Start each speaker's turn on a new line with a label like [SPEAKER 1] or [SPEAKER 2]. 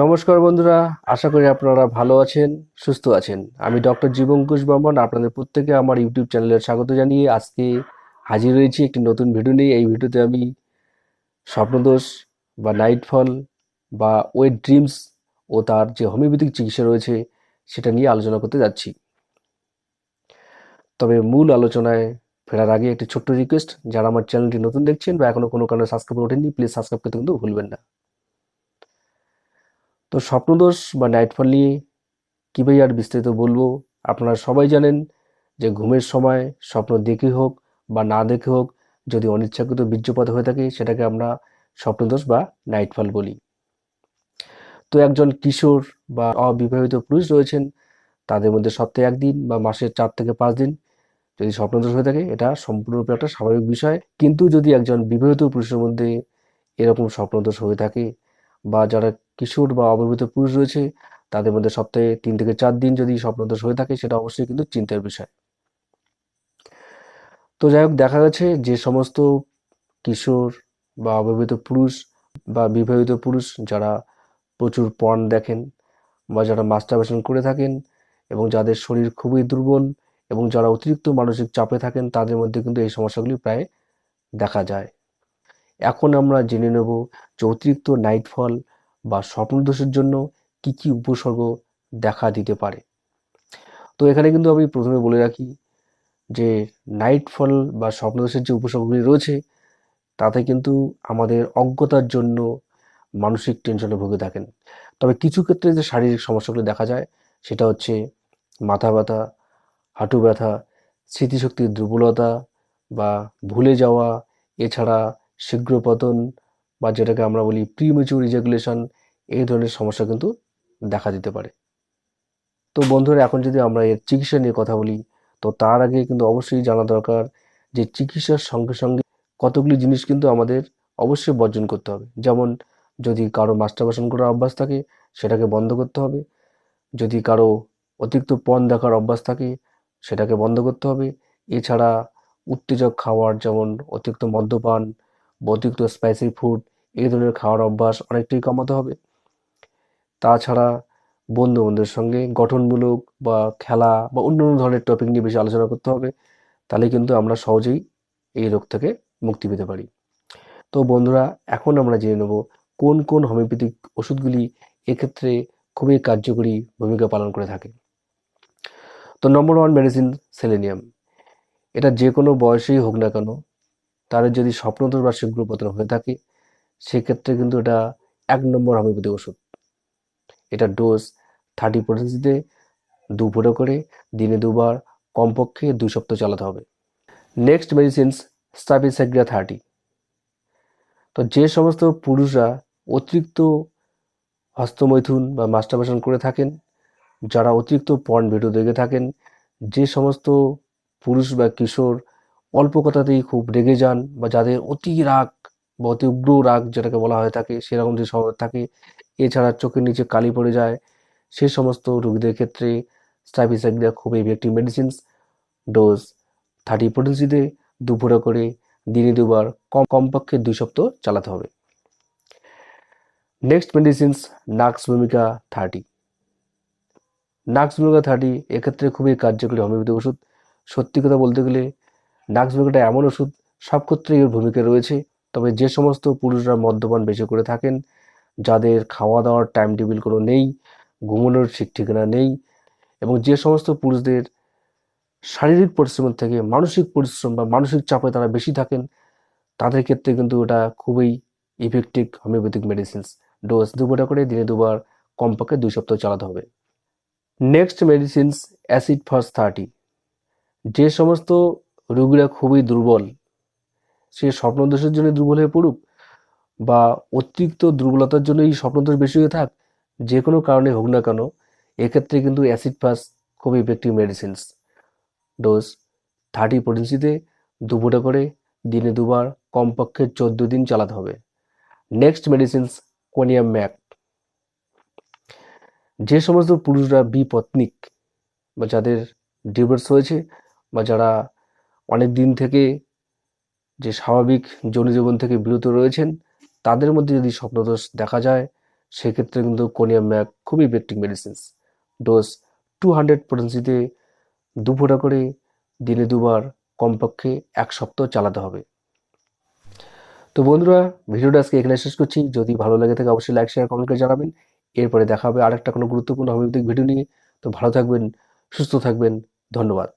[SPEAKER 1] নমস্কার বন্ধুরা, আশা করি আপনারা ভালো আছেন, সুস্থ আছেন। আমি ডক্টর জীবঙ্কুশ বর্মন আপনাদের প্রত্যেকে আমার ইউটিউব চ্যানেলে স্বাগত জানিয়ে আজকে হাজির হয়েছি একটি নতুন ভিডিও নিয়ে। এই ভিডিওতে আমি স্বপ্নদোষ বা নাইটফল বা ওয়েট ড্রিমস ও তার যে হোমিওপ্যাথিক চিকিৎসা রয়েছে সেটা নিয়ে আলোচনা করতে যাচ্ছি। তবে মূল আলোচনায় ফেরার আগে একটি ছোট্ট রিকোয়েস্ট, যারা আমার চ্যানেলটি নতুন দেখছেন বা এখনও কোনো কারণে সাবস্ক্রাইব করে ওঠেননি, প্লিজ সাবস্ক্রাইব করতে কিন্তু ভুলবেন না। তো স্বপ্নদোষ বা নাইটফল নিয়ে কীভাবে আর বিস্তারিত বলব? আপনারা সবাই জানেন যে ঘুমের সময় স্বপ্ন দেখে হোক বা না দেখে হোক, যদি অনিচ্ছাকৃত বীর্যপাত হয়ে থাকে, সেটাকে আমরা স্বপ্নদোষ বা নাইটফল বলি। তো একজন কিশোর বা অবিবাহিত পুরুষ রয়েছেন, তাদের মধ্যে সপ্তাহে একদিন বা মাসের চার থেকে পাঁচ দিন যদি স্বপ্নদোষ হয়ে থাকে, এটা সম্পূর্ণরূপে একটা স্বাভাবিক বিষয়। কিন্তু যদি একজন বিবাহিত পুরুষের মধ্যে এরকম স্বপ্নদোষ হয়ে থাকে বা যারা কিশোর বা অবিবাহিত পুরুষ রয়েছে, তাদের মধ্যে সপ্তাহে তিন থেকে চার দিন যদি স্বপ্নদোষ হয়ে থাকে, সেটা অবশ্যই কিন্তু চিন্তার বিষয়। তো যাই হোক, দেখা গেছে যে সমস্ত কিশোর বা অবিবাহিত পুরুষ বা বিবাহিত পুরুষ যারা প্রচুর পর্ন দেখেন বা যারা মাস্টারবেশন করে থাকেন এবং যাদের শরীর খুবই দুর্বল এবং যারা অতিরিক্ত মানসিক চাপে থাকেন, তাদের মধ্যে কিন্তু এই সমস্যাগুলি প্রায় দেখা যায়। এখন আমরা জেনে নেব যে অতিরিক্ত নাইটফল বা স্বপ্নদোষের জন্য কি কি উপসর্গ দেখা দিতে পারে? তো এখানে কিন্তু আমি প্রথমে বলে রাখি যে নাইটফল বা স্বপ্নদোষের যে উপসর্গগুলি রয়েছে, তাতে কিন্তু আমাদের অজ্ঞতার জন্য মানসিক টেনশনে ভুগে থাকেন। তবে কিছু ক্ষেত্রে যে শারীরিক সমস্যাগুলি দেখা যায়, সেটা হচ্ছে মাথা ব্যথা, হাঁটু ব্যথা, স্মৃতিশক্তির দুর্বলতা বা ভুলে যাওয়া, এছাড়া শীঘ্র পতন বা যেটাকে আমরা বলি প্রিমেচুর ইজাকুলেশন এই ধরনের সমস্যা কিন্তু দেখা দিতে পারে। তো বন্ধুরা, এখন যদি আমরা এর চিকিৎসা নিয়ে কথা বলি, তো তার আগে কিন্তু অবশ্যই জানা দরকার যে চিকিৎসার সঙ্গে সঙ্গে কতগুলি জিনিস কিন্তু আমাদের অবশ্যই বর্জন করতে হবে। যেমন যদি কারও মাস্টারবেশন করার অভ্যাস থাকে, সেটাকে বন্ধ করতে হবে। যদি কারও অতিরিক্ত পণ দেখার অভ্যাস থাকে, সেটাকে বন্ধ করতে হবে। এছাড়া উত্তেজক খাওয়ার যেমন অতিরিক্ত মদ্যপান অতিরিক্ত স্পাইসি ফুড এই ধরনের খাওয়ার অভ্যাস অনেকটাই কমাতে হবে। তাছাড়া বন্ধু বন্ধুদের সঙ্গে গঠনমূলক বা খেলা বা অন্য অন্য ধরনের টপিক নিয়ে বেশি আলোচনা করতে হবে, তাহলে কিন্তু আমরা সহজেই এই রোগ থেকে মুক্তি পেতে পারি। তো বন্ধুরা, এখন আমরা জেনে নেব কোন কোন হোমিওপ্যাথিক ওষুধগুলি এক্ষেত্রে খুবই কার্যকরী ভূমিকা পালন করে থাকে। তো নম্বর ওয়ান মেডিসিন সেলেনিয়াম এটা যে কোনো বয়সেই হোক না কেন তার যদি স্বপ্নদোষ বা শীঘ্রপতন হয়ে থাকে, সেক্ষেত্রে কিন্তু এটা এক নম্বর হোমিওপ্যাথিক ওষুধ। এটা ডোজ থার্টি পটেন্সিতে দু ফুটো করে, দিনে দুবার, কমপক্ষে দুই সপ্তাহ চালাতে হবে। নেক্সট মেডিসিনস স্টাবিসাইগ্রা থার্টি তো যে সমস্ত পুরুষরা অতিরিক্ত হস্তমৈথুন বা মাস্টারবেশন করে থাকেন, যারা অতিরিক্ত পর্ন ভিডিও দেখে থাকেন, যে সমস্ত পুরুষ বা কিশোর অল্প কথাতেই খুব রেগে যান বা যাদের অতি রাগ বা অতি উগ্র রাগ যেটাকে বলা হয়ে থাকে সেরকম যে স্বভাব থাকে, এছাড়া চোখের নিচে কালি পড়ে যায়, সে সমস্ত রোগীদের ক্ষেত্রে স্টাইফিসাইডা খুব এফেক্টিভ মেডিসিনস ডোজ থার্টি পোটেন্সিতে দুপুরে করে দিনে দুবার কম, কমপক্ষে দুই সপ্তাহ চালাতে হবে। নেক্সট মেডিসিনস নাক্স ভূমিকা থার্টি নাক্স ভূমিকা থার্টি এক্ষেত্রে খুবই কার্যকরী হোমিওপ্যাথিক ওষুধ। সত্যি কথা বলতে গেলে নাক্স ভূমিকাটা এমন ওষুধ সব ক্ষেত্রেই এর ভূমিকা রয়েছে। তবে যে সমস্ত পুরুষরা মদ্যপান বেশি করে থাকেন, যাদের খাওয়া দাওয়ার টাইম টেবিল কোনো নেই, ঘুমানোর ঠিক ঠিকানা নেই, এবং যে সমস্ত পুরুষদের শারীরিক পরিশ্রমের থেকে মানসিক পরিশ্রম বা মানসিক চাপে তারা বেশি থাকেন, তাদের ক্ষেত্রে কিন্তু ওটা খুবই ইফেক্টিভ হোমিওপ্যাথিক মেডিসিনস ডোজ দুপুরটা করে দিনে দুবার কমপক্ষে দুই সপ্তাহ চালাতে হবে। Next medicines acid phos thirty যে সমস্ত রোগীরা খুবই দুর্বল। সে স্বপ্নদোষের জন্য দুর্বল হয়ে পড়ুক বা অতিরিক্ত দুর্বলতার জন্যই স্বপ্নদোষ বেশি হয়ে থাক, যে কোনো কারণে হোক না কেন, এক্ষেত্রে কিন্তু অ্যাসিড ফাস খুব ইফেক্টিভ মেডিসিনস ডোজ থার্টি পোটেন্সিতে দুপুরে করে, দিনে দুবার, কমপক্ষে চোদ্দ দিন চালাতে হবে। নেক্সট মেডিসিনস কোনিয়াম ম্যাক যে সমস্ত পুরুষরা বিপত্নিক বা যাদের ডিভোর্স হয়েছে বা যারা অনেক দিন থেকে যে স্বাভাবিক যৌন জীবন থেকে বিরত রয়েছেন, তাদের মধ্যে যদি স্বপ্নদোষ দেখা যায়, সেক্ষেত্রে কিন্তু কোনিয়াম ম্যাক খুবই effective medicines. Dose two hundred পটেন্সিতে দু ফোঁটা করে দিনে দুবার কমপক্ষে এক সপ্তাহ চালাতে হবে। তো বন্ধুরা, ভিডিওটা আজকে এখানে শেষ করছি। যদি ভালো লাগে থাকে অবশ্যই লাইক শেয়ার কমেন্ট করে জানাবেন। এরপরে দেখা হবে আরেকটা কোনো গুরুত্বপূর্ণ হোমিওপ্যাথিক ভিডিও নিয়ে। তো ভালো থাকবেন, সুস্থ থাকবেন। ধন্যবাদ।